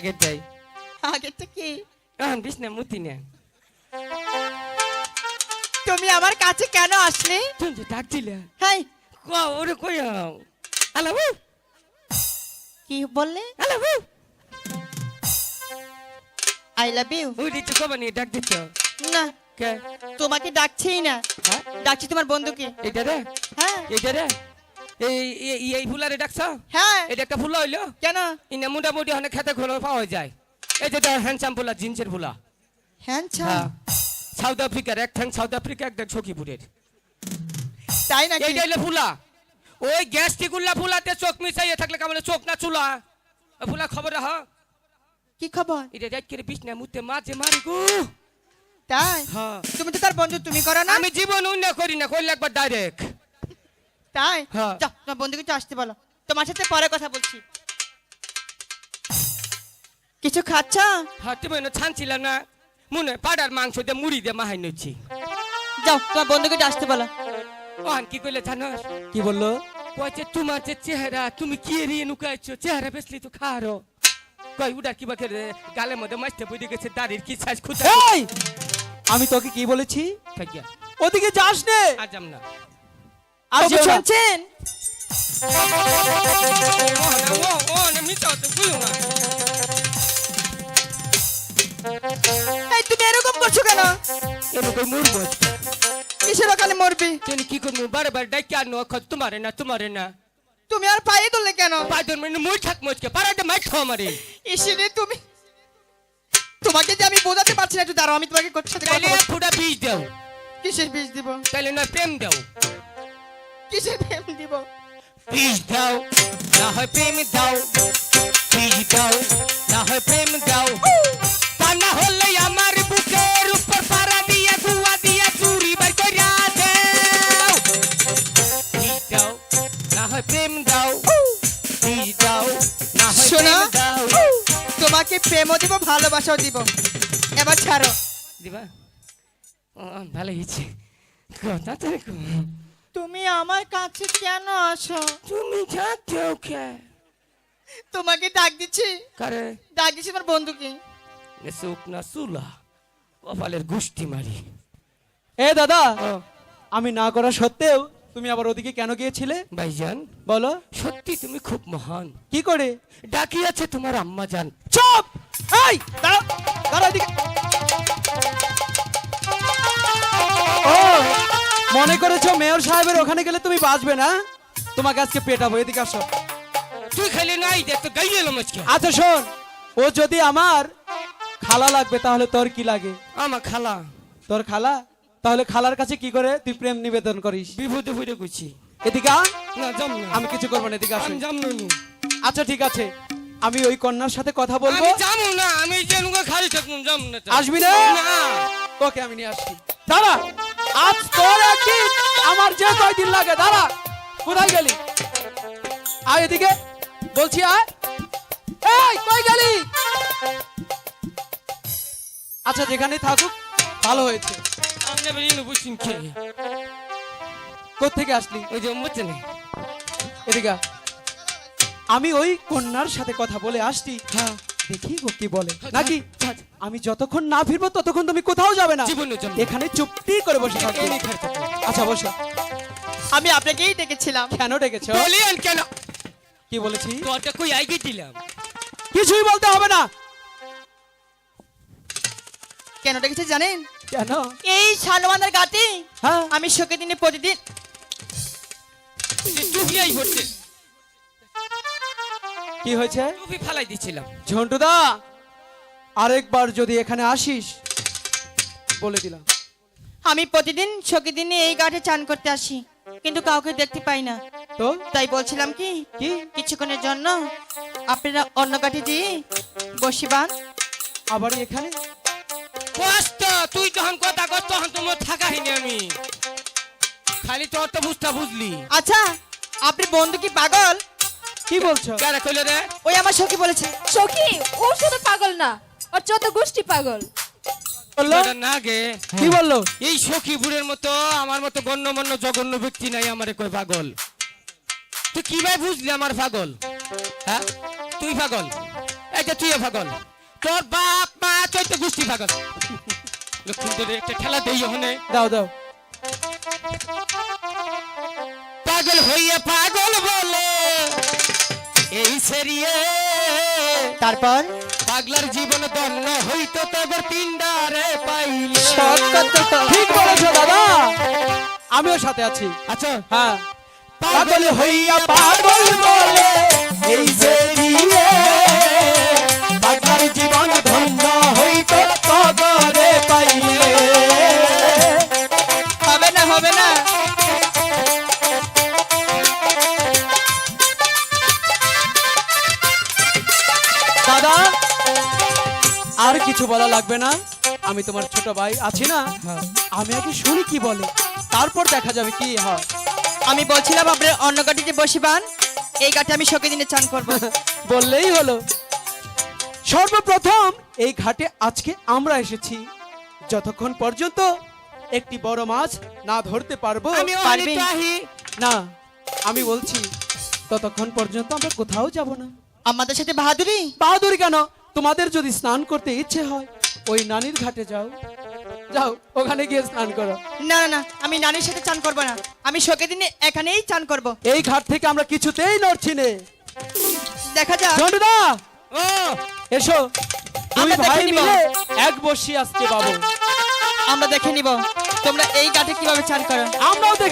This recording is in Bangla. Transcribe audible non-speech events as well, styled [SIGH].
আগের যাই আগেরটা কি? এখন বিষ্ণা মুতি না। তুমি আমার কাছে কেন আসলে? তুমি যে ডাক দিলে হাই ওরে কই আলাবু কি বললে? আলাবু আই লাভ ইউ ওই কবা নিয়ে ডাক দিচ্ছ? না। কে? তোমাকে ডাকছেই না। হ্যাঁ? ডাকছি তোমার বন্ধুকে। এটা রে? হ্যাঁ। এটা রে? এই এই- ফুলারে ডাকছ? হ্যাঁ। এটা একটা ফুলা হইল? কেন? ইনে মোটামুটি অনেক খেতে খোলা পাওয়া যায়। এই যে হ্যান্ডসাম ফুলা জিন্সের ফুলা। হ্যান্ডসাম হ্যাঁ। সাউথ আফ্রিকার এক ঠ্যাং সাউথ আফ্রিকা এক ঠ্যাং সখীপুরের তাই নাকি? এইটা হইল ফুলা। ওই গ্যাস্ট্রিক উল্লা ফুলাতে চোখ মিশাইয়ে থাকলে কেমন চোখ না চুলা? ফুলা খবর রাখ। কি খবর? এটা দেখ করে বিছনা মুতে মাঝে মারি গো। তাই? হ্যাঁ। তুমি তো তার বন্ধু তুমি করো না। আমি জীবন উন্ন করি না করলে একবার ডাইরেক্ট তাই? হ্যাঁ। তোমার বন্ধুকে তো আসতে বলো। তোমার সাথে পরে কথা বলছি। কিছু খাচ্ছ? হ্যাঁ তুমি ছানছিলাম না। মনে পাড়ার মাংস দিয়ে মুড়ি দিয়ে মাহাই নিচ্ছি। যাও তোমার বন্ধুকে তো আসতে বলো। ওহান কি কইলে জানোস কি বলল? কয়েছে তোমার যে চেহারা তুমি কি এড়িয়ে নুকাইছো চেহারা বেসলি তো খারো। কই উডার কি বাকে গালের মধ্যে মাছতে পড়ে গেছে দাড়ির কি সাইজ খুঁজে আমি তোকে কি বলেছি? ওদিকে যাস নে! আজাম না। আর। শুনছেন তুমি এরকম করছ কেন? এরকম মরবো কিসের ওখানে মরবি? তুমি কি করব? বারবার ডাকি আর নো তোমারে না তোমারে না। তুমি আর পায়ে ধরলে কেন? পাঁচজন মানে মই থাক মজকে পাড়াতে মাইক খাওয়া মারে ইসিরে তুমি। তোমাকে যে আমি বোঝাতে পারছি না একটু দাঁড়াও আমি তোমাকে কোথার সাথে কথা তাইলে বলছি। এক ফুটা বীজ দাও। কিসের বীজ দিব? তাইলে না প্রেম দাও। কিসের প্রেম দিব? বীজ দাও না হয় প্রেম দাও। বীজ দাও না হয় প্রেম দাও। তা না হলে আমার বুকের উপর পাড়া দিয়ে গুয়া দিয়ে চুরি বাই কইরা দাও। বীজ দাও না হয় প্রেম দাও। দাও না হয় শোনো প্রেম দাও। তোমাকে প্রেমও দিব ভালোবাসাও দিব। এবার ছাড়ো। দিবা? ভালো হয়েছে। কথা তো। তুমি আমার কাছে কেন আসো? তুমি যাচ্ছো কে তোমাকে ডাক দিচ্ছি। কারে? ডাক দিচ্ছি আমার বন্ধুকে। সুখ না সুলা কপালের গুষ্টি মারি। এ দাদা ও। আমি না করা সত্ত্বেও তুমি আবার ওদিকে কেন গিয়েছিলে? ভাইজান বলো। সত্যি তুমি খুব মহান। কি করে? ডাকিয়াছে তোমার আম্মা জান। চুপ! এই দাঁড়া দাঁড়া এদিকে। মনে করেছ মেয়র সাহেবের ওখানে গেলে তুমি বাঁচবে না? তোমাকে আজকে পেটাবো এদিকে আসো। তুই খালি নাই দেখ তো গাইয়ে এলো আজকে আচ্ছা শোন ও যদি আমার খালা লাগবে তাহলে তোর কি লাগে? আমার খালা। তোর খালা? তাহলে খালার কাছে কি করে তুই প্রেম নিবেদন করিস? বিভূতি ফুটে গুছি। এদিকে। না না। আমি কিছু করব না এদিকে আসো। আমি যাম না। আচ্ছা ঠিক আছে। আমি ওই কন্যার সাথে কথা বলব। আমি যাব না আমি যে খালি থাকুন যাম না। আসবি না? না ওকে আমি নিয়ে আসছি। দাঁড়া আজ তোর একদিন আমার যে কয়দিন লাগে দাঁড়া কোথায় গেলি? আয় এদিকে বলছি আয়। এই কই গেলি? আচ্ছা যেখানে থাকুক ভালো হয়েছে। আপনি বেরিয়ে বুঝছেন কে কোথেকে আসলি? ওই যে বুঝছেন এদিকে আমি ওই কন্যার সাথে কথা বলে আসছি। হ্যাঁ। দেখি ও কি বলে। নাকি? যা, যা। আমি যতক্ষণ না ফিরবো ততক্ষণ তুমি কোথাও যাবে না। জীবনে যাব না। এখানে চুপটি করে বসে থাকবে থাকো। আচ্ছা বসো। আমি আপনাকেই ডেকেছিলাম। কেন ডেকেছো? বলিয়েন কেন? কি বলেছি? তোরটা কই? আগে দিলাম। কিছুই বলতে হবে না। কেন ডেকেছি জানেন? কেন? এই সালমানের গাতে হ্যাঁ। আমি শোকে দিনে প্রতিদিন টুপিয়াই পড়ছে কি হয়েছে? টুপি ফালাই দিছিলাম। ঝন্টুদা! আরেকবার যদি এখানে আসিস বলে দিলাম। আমি প্রতিদিন দিনে এই ঘাটে চান করতে আসি কিন্তু কাউকে দেখতে পাই না। তো? তাই বলছিলাম কি কি? কিছুক্ষণের জন্য আপনারা অন্য ঘাটে দিয়ে বসিবান। আবার এখানে? কষ্ট তুই যখন কথা কর তখন তোমার থাকা হয়নি আমি। খালি তোর তো বুঝটা বুঝলি। আচ্ছা আপনি বন্ধু কি পাগল? কি বলছো? কারা কইলে রে? ওই আমার সখী বলেছে। সখী ও শুধু পাগল না। ওর চোদ্দ গোষ্ঠী পাগল। বলল? না গে। কি বলল? এই সখীপুরের মতো আমার মতো গণ্যমান্য জঘন্য ব্যক্তি নাই আমারে কই পাগল। তুই কি ভাই বুঝলি আমার পাগল? হ্যাঁ? তুই পাগল? এই যে তুইও পাগল। তোর বাপ মা চৈতে গোষ্ঠী পাগল। একটা দেই ওখানে। দাও দাও। পাগল হইয়া পাগল বলে এই সেরিয়ে তারপর? পাগলার জীবন দন্ন হইতো তবে পিন্ডারে পাইলে। ঠিক বলেছ দাদা আমিও সাথে আছি। আচ্ছা। হ্যাঁ। পাগল হইয়া পাগল বলে এই যে কিছু বলা লাগবে না। আমি তোমার ছোট ভাই আছি না? আমি আগে শুনি কি বলে তারপর দেখা যাবে কি হয়। আমি বলছিলাম আপনার অন্য গাড়িতে বসিবান এই গাঠে আমি শোকে দিনে চান করব। [LAUGHS] বললেই হলো। সর্বপ্রথম এই ঘাটে আজকে আমরা এসেছি। যতক্ষণ পর্যন্ত একটি বড় মাছ না ধরতে পারব আমি না আমি বলছি ততক্ষণ পর্যন্ত আমরা কোথাও যাব না। আমাদের সাথে বাহাদুরি? বাহাদুরি কেন? তোমাদের যদি স্নান করতে ইচ্ছে হয় ওই নানির ঘাটে যাও। যাও ওখানে গিয়ে স্নান করো। না না আমি নানির সাথে চান করব না। আমি শোকে দিনে এখানেই চান করব। এই ঘাট থেকে আমরা কিছুতেই নড়ছি নে। দেখা যাক। ঝন্টুদা ও! এসো। দুই ভাই মিলে এক বসি আজকে বাবু। আমরা দেখে নিব। তোমরা এই ঘাটে কীভাবে চান করো। আমরাও